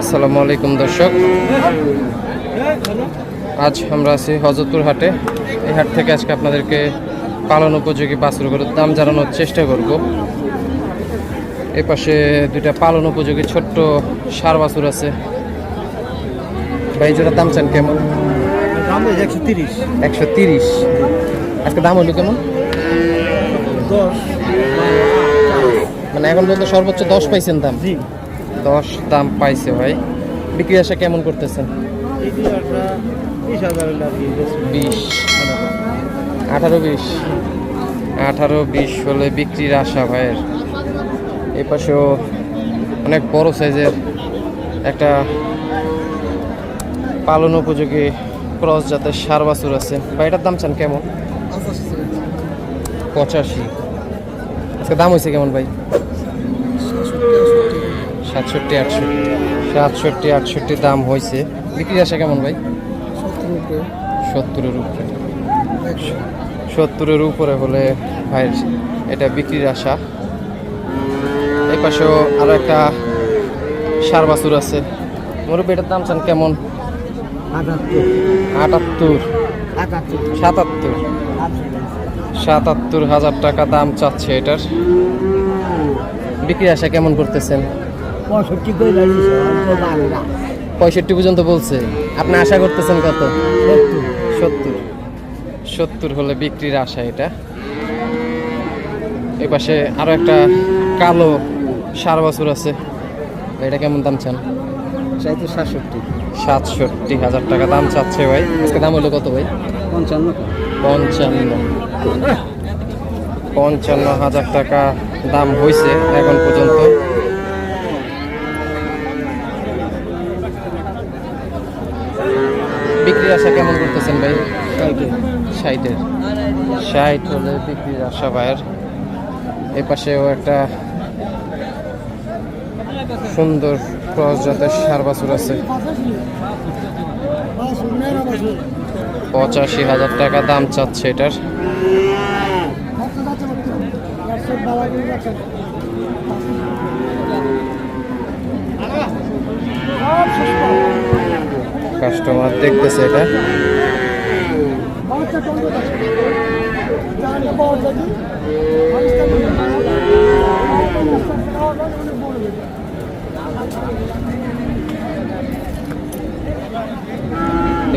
আসসালামু আলাইকুম দর্শক। আজ আমরা আছি হজরতপুর হাটে। এই হাট থেকে আজকে আপনাদেরকে পালন উপযোগী বাছুরগুলোর দাম জানানোর চেষ্টা করব। এ পাশে দুইটা পালন উপযোগী ছোট্ট সার বাছুর আছে। ভাই জোড়ার দাম চান কেমন? দাম একশো তিরিশ। একশো তিরিশ। আজকে দাম হলো কেমন? দশ। মানে এখন পর্যন্ত সর্বোচ্চ দশ পাইছেন দাম। জি। দশ দাম পাইছে ভাই। বিক্রি আসা কেমন করতেছেন? বিশ আঠারো বিশ। আঠারো বিশ হলে বিক্রির আশা ভাইয়ের। এই পাশেও অনেক বড় সাইজের একটা পালন উপযোগী ক্রস জাতের সার বাছুর আছে। বা এটার দাম চান কেমন? পঁচাশি। আজকে দাম হয়েছে কেমন ভাই? সাতষট্টি আটষট্টি। সাতষট্টি আটষট্টি দাম হয়েছে বিক্রি আসা কেমন ভাই? সত্তরের উপরে। সত্তরের উপরে হলে ভাইয়ের এটা বিক্রির আশা। এই পাশেও আরও একটা সার বাছুর আছে। মুরব্বী এটার দাম চান কেমন? আটাত্তর। সাতাত্তর। সাতাত্তর হাজার টাকা দাম চাচ্ছে এটার। বিক্রি আশা কেমন করতেছেন? পঁয়ষট্টি করে লাগিয়েছে পঁয়ষট্টি পর্যন্ত বলছে। আপনি আশা করতেছেন কত? সত্তর। সত্তর হলে বিক্রির আশা এটা। এই পাশে আরও একটা কালো সার বছর আছে। এটা কেমন দাম চান? চাইতে সাতষট্টি। সাতষট্টি হাজার টাকা দাম চাচ্ছে ভাই। আজকে দাম হলো কত ভাই? পঞ্চান্ন। পঞ্চান্ন। পঞ্চান্ন হাজার টাকা দাম হয়েছে এখন পর্যন্ত। বিক্রির আশা কেমন করতেছেন ভাই? ষাটের। ষাট হলে বিক্রির আশা ভাইয়ের। এ পাশেও একটা সুন্দর ক্রস জাতের সার বাছুর আছে। পঁচাশি হাজার টাকা দাম চাচ্ছে এটার। কাস্টমার দেখতেছে এটা।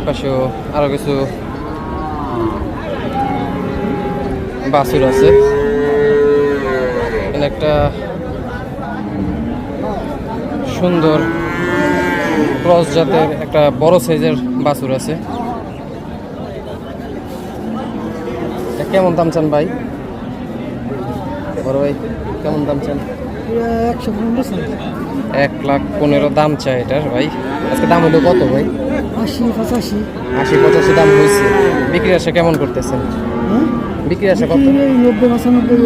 এপাশেও আরও কিছু বাছুর আছে। একটা সুন্দর ক্রস জাতের একটা বড় সাইজের বাছুর আছে। কেমন দাম চান ভাই? বড় ভাই কেমন দাম চান? এক লাখ পনেরো দাম চাই এটার ভাই। আজকে দাম হলো কত ভাই? আশি পঁচাশি। আশি পঁচাশি দাম হয়েছে। বিক্রি আসা কেমন করতেছেন? বিক্রি আসা কত? নব্বই পঁচানব্বই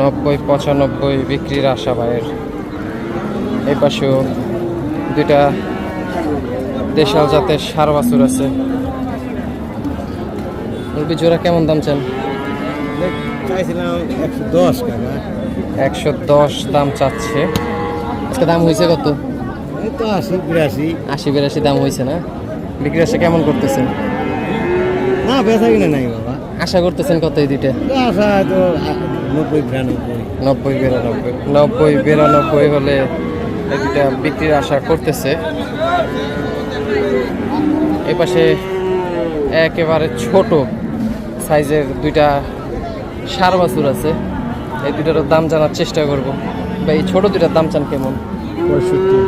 নব্বই পঁচানব্বই বিক্রির আশা ভাইয়ের। এই পাশেও দুইটা দেশাল জাতের সার বাছুর আছে। মুরগি জোড়া কেমন দাম চান? একশো দশ দাম চাচ্ছে। আজকে দাম হয়েছে কত? আশি বিরাশি। আশি বিরাশি দাম হয়েছে না? বিক্রি আসা কেমন করতেছেন? না বেচা কিনে নাই বাবা। আশা করতেছেন কত এই দুইটা? আশা তো নব্বই বিরানব্বই। নব্বই বিরানব্বই। নব্বই বিরানব্বই হলে দুইটা বিক্রির আশা করতেছে। এ পাশে একেবারে ছোট সাইজের দুইটা সার বাছুর আছে। এই দুইটার দাম জানার চেষ্টা করব। ভাই এই ছোট দুইটার দাম চান কেমন? পঁয়ষট্টি।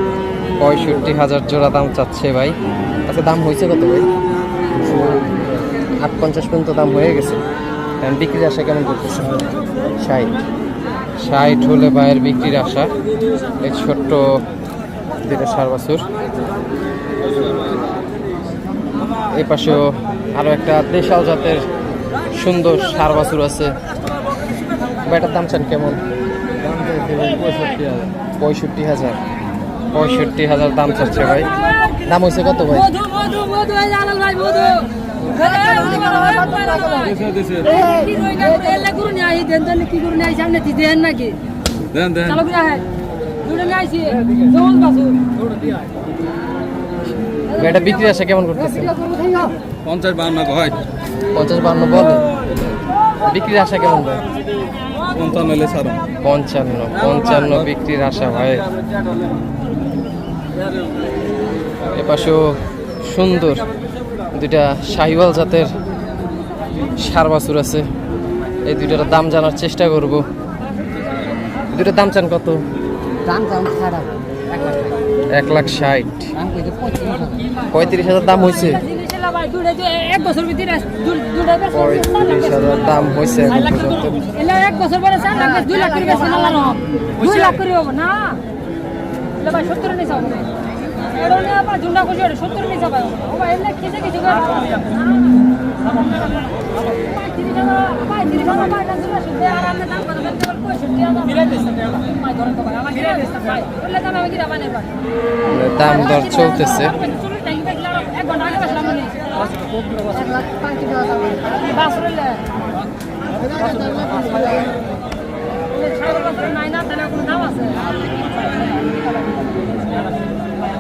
পঁয়ষট্টি হাজার জোড়া দাম চাচ্ছে ভাই। আচ্ছা দাম হয়েছে কত ভাই? আট পঞ্চাশ পর্যন্ত দাম হয়ে গেছে। বিক্রির আশা কেমন করতেছে? ষাট। ষাট হলে ভাইয়ের বিক্রির আশা। এই ছোট্ট দুটো সার বাছুর। এই পাশেও আরও একটা দেশাল জাতের সুন্দর সার বাছুর আছে। বেটার দাম চান কেমন? পঁয়ষট্টি হাজার। পঁয়ষট্টি হাজার। পঁয়ষট্টি হাজার দাম চাচ্ছে ভাই। দাম হয়েছে কত ভাই? এটা বিক্রি আসা কেমন করতেছে? পঞ্চাশ বান্ন হয়। পঞ্চাশ বান্ন বলে বিক্রির আশা কেমন ভাই? পঞ্চান্ন এলে ছাড়ো। পঞ্চান্ন পঞ্চান্ন বিক্রির আশা ভাই। এপাশেও সুন্দর। দুইটা শাহিওয়াল জাতের সার বাছুর আছে। এই দুইটার দাম জানার চেষ্টা করব। দুইটার দাম চান কত? এক লাখ ষাট। পঁয়ত্রিশ হাজার। দাম হয়েছে পঁয়ত্রিশ হাজার দাম হয়েছে দুই লাখ দাম দর চলতেছে। নাই না তাহলে কোনো দাম আছে?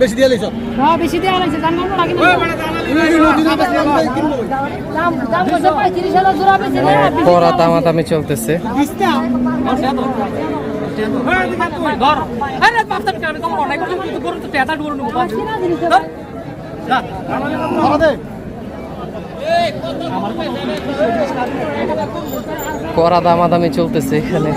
বেশি দিয়ে লিস হ্যাঁ বেশি দেওয়া লাগছে জানগা না লাগি দাম দাম কত 35000 জোড়া বেশি না করা দামাদামি চলতেছে ধর আরে বাপটা কানে কম অনলাইন করতে তো গরু তো টেটা ডুরু নুবো কিনা জিনিস করা দামাদামি চলতেছে এখানে।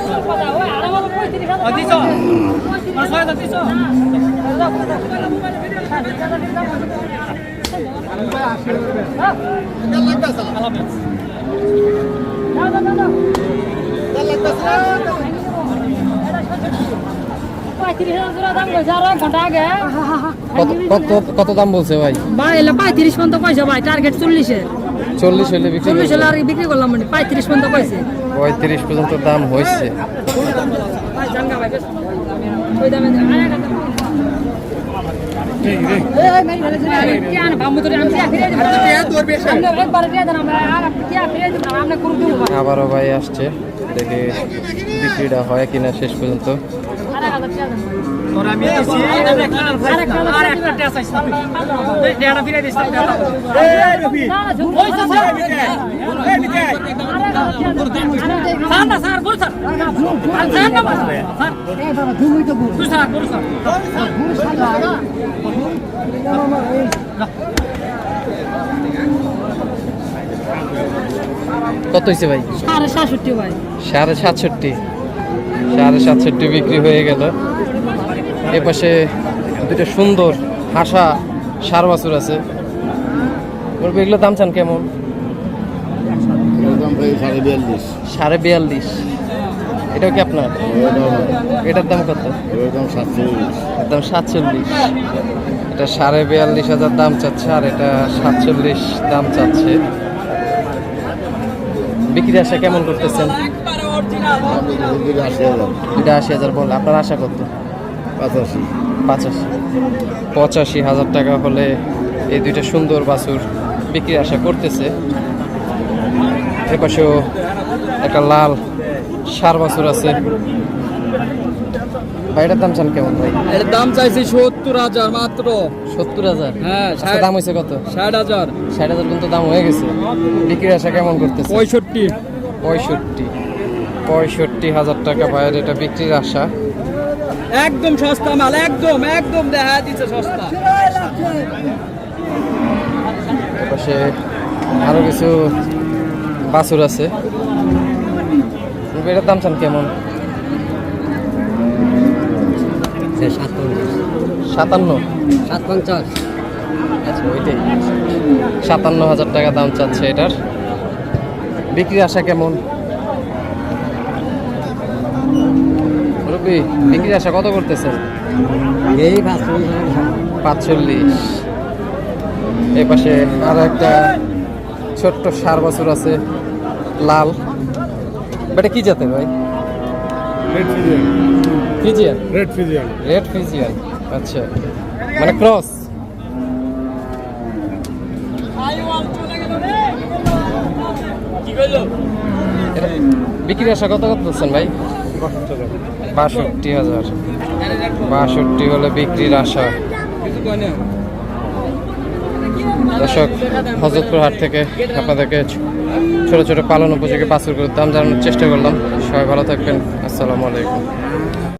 কত দাম বলছে ভাই? ভাই পঁয়ত্রিশ পর্যন্ত পয়সা, ভাই টার্গেট চল্লিশে চল্লিশ হলে বিক্রি চল্লিশ। হলে আর বিক্রি করলাম মানে পঁয়ত্রিশ পর্যন্ত পয়সা পঁয়ত্রিশ পর্যন্ত দাম হয়েছে আবারও ভাই আসছে। দেখে বিক্রিটা হয় কিনা শেষ পর্যন্ত। কত হয়েছে ভাই? সাড়ে সাতষট্টি ভাই। সাড়ে সাতষট্টি। সাড়ে সাতষট্টি বিক্রি হয়ে গেল। এপাশে দুটো সুন্দর হাসা সার বাছুর আছে। বলব এগুলো দাম চান কেমন? সাড়ে বিয়াল্লিশ। এটাও কি আপনার? এটার দাম কত? দাম সাতচল্লিশ। একদম সাতচল্লিশ। এটা সাড়ে বিয়াল্লিশ হাজার দাম চাচ্ছে আর এটা সাতচল্লিশ দাম চাচ্ছে। বিক্রি আশা কেমন করতেছেন? আশি হাজার দুটা আশি হাজার বল। আপনার আশা কত? পঁচাশি। পঁচাশি। পঁচাশি হাজার টাকা হলে এই দুইটা সুন্দর বাছুর বিক্রি আশা করতেছে। এপাশেও একটা লাল সার বাছুর আছে। ভাইটার দাম চান কেমন ভাই? এর দাম চাইছি সত্তর হাজার মাত্র। সত্তর হাজার? হ্যাঁ আচ্ছা দাম হয়েছে কত? ষাট হাজার। ষাট হাজার কিন্তু দাম হয়ে গেছে। বিক্রি আশা কেমন করতেছে? পঁয়ষট্টি। পঁয়ষট্টি। পঁয়ষট্টি হাজার টাকা ভাইয়ের এটা বিক্রির আশা। একদম সস্তা মাল একদম একদম দেখা দিচ্ছে সস্তা। পাশে আরও কিছু বাছুর আছে। এটার দাম চান কেমন? সাতান্ন? সাত পঞ্চাশ আচ্ছা ওইটাই। সাতান্ন হাজার টাকা দাম চাচ্ছে এটার। বিক্রি আসা কেমন? রবি বিক্রির আশা কত করতেছেন? এই পাঁচচল্লিশ এই পাশে আরও একটা ছোট্ট সার বছর আছে লাল। এটা কি জাতের ভাই? Red Friesian red Friesian red Friesian আচ্ছা। মানে ক্রস? বিক্রির আশা কত কত ভাই? বাষট্টি হাজার। বাষট্টি হলে বিক্রির আশা। দর্শক, হজরতপুর হাট থেকে আপনাদেরকে ছোট ছোট পালন উপযোগী পাচুর দাম জানানোর চেষ্টা করলাম। সবাই ভালো থাকবেন। আসসালামু আলাইকুম।